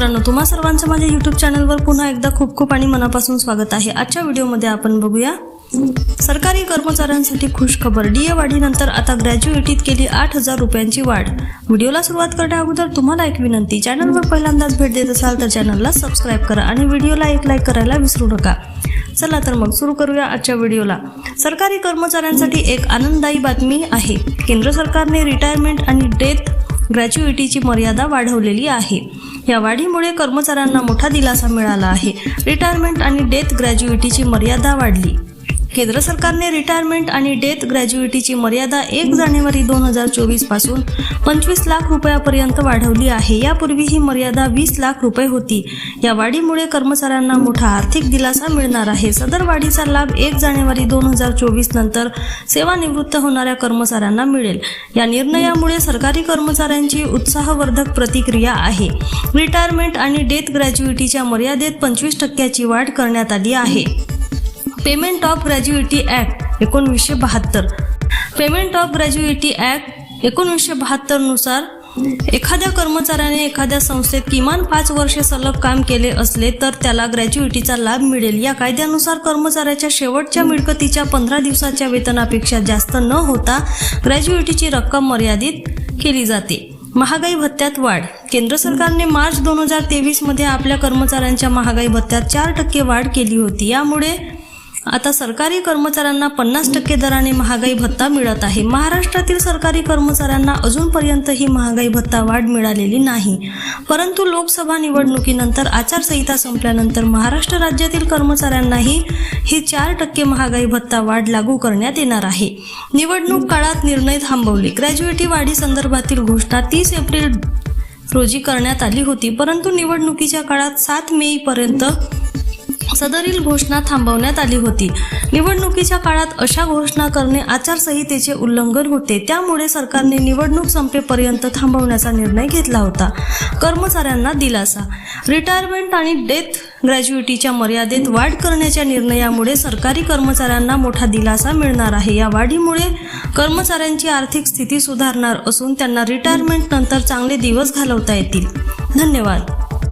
तुम्हा सर्वांचं माझ्या युट्यूब चॅनलवर पुन्हा एकदा खूप खूप आणि मनापासून स्वागत आहे. आजच्या व्हिडिओमध्ये आपण बघूया सरकारी कर्मचाऱ्यांसाठी खुश खबर डीए वाढीनंतर आता ग्रॅज्युएटीत केली आठ हजार रुपयांची वाढ. व्हिडिओला सुरुवात करण्या अगोदर तुम्हाला एक विनंती चॅनलवर पहिल्यांदाच भेट देत असाल तर चॅनलला सबस्क्राईब करा आणि व्हिडिओला एक लाईक करायला विसरू नका. चला तर मग सुरू करूया आजच्या व्हिडिओला. सरकारी कर्मचाऱ्यांसाठी एक आनंददायी बातमी आहे. केंद्र सरकारने रिटायरमेंट आणि डेथ ग्रॅच्युइटीची मर्यादा वाढवलेली आहे. या वाढीमुळे कर्मचाऱ्यांना मोठा दिलासा मिळाला आहे. रिटायरमेंट आणि डेथ ग्रॅज्युइटीची मर्यादा वाढली. केंद्र सरकारने रिटायरमेंट आणि डेथ ग्रॅज्युएटीची मर्यादा एक जानेवारी दोन हजार चोवीसपासून पंचवीस लाख रुपयापर्यंत वाढवली आहे. यापूर्वी ही मर्यादा वीस लाख रुपये होती. या वाढीमुळे कर्मचाऱ्यांना मोठा आर्थिक दिलासा मिळणार आहे. सदर वाढीचा लाभ एक जानेवारी दोन हजार चोवीस नंतर सेवानिवृत्त होणाऱ्या कर्मचाऱ्यांना मिळेल. या निर्णयामुळे सरकारी कर्मचाऱ्यांची उत्साहवर्धक प्रतिक्रिया आहे. रिटायरमेंट आणि डेथ ग्रॅज्युएटीच्या मर्यादेत पंचवीस टक्क्याची वाढ करण्यात आली आहे. पेमेंट ऑफ ग्रॅज्युएटी ॲक्ट एकोणवीसशे बहात्तर. पेमेंट ऑफ ग्रॅज्युएटी ॲक्ट एकोणवीसशे बहात्तरनुसार एखाद्या कर्मचाऱ्याने एखाद्या संस्थेत किमान पाच वर्षे सलग काम केले असले तर त्याला ग्रॅज्युएटीचा लाभ मिळेल. या कायद्यानुसार कर्मचाऱ्याच्या शेवटच्या मिळकतीच्या पंधरा दिवसाच्या वेतनापेक्षा जास्त न होता ग्रॅज्युएटीची रक्कम मर्यादित केली जाते. महागाई भत्त्यात वाढ. केंद्र सरकारने मार्च दोन हजार तेवीसमध्ये आपल्या कर्मचाऱ्यांच्या महागाई भत्त्यात चार टक्के वाढ केली होती. यामुळे आता सरकारी कर्मचाऱ्यांना पन्नास टक्के दराने महागाई भत्ता मिळत आहे. महाराष्ट्रातील सरकारी कर्मचाऱ्यांना अजूनपर्यंत ही महागाई भत्ता वाढ मिळालेली नाही. परंतु लोकसभा निवडणुकीनंतर आचारसंहिता संपल्यानंतर महाराष्ट्र राज्यातील कर्मचाऱ्यांनाही ही चार टक्के महागाई भत्ता वाढ लागू करण्यात येणार आहे. निवडणूक काळात निर्णय थांबवले. ग्रॅज्युएटी वाढी संदर्भातील घोषणा तीस एप्रिल रोजी करण्यात आली होती. परंतु निवडणुकीच्या काळात सात मे पर्यंत सदरील घोषणा थांबवण्यात आली होती. निवडणुकीच्या काळात अशा घोषणा करणे आचारसंहितेचे उल्लंघन होते. त्यामुळे सरकारने निवडणूक संपेपर्यंत थांबवण्याचा निर्णय घेतला होता. कर्मचाऱ्यांना दिलासा. रिटायरमेंट आणि डेथ ग्रॅज्युएटीच्या मर्यादेत वाढ करण्याच्या निर्णयामुळे सरकारी कर्मचाऱ्यांना मोठा दिलासा मिळणार आहे. या वाढीमुळे कर्मचाऱ्यांची आर्थिक स्थिती सुधारणार असून त्यांना रिटायरमेंट नंतर चांगले दिवस घालवता येतील. धन्यवाद.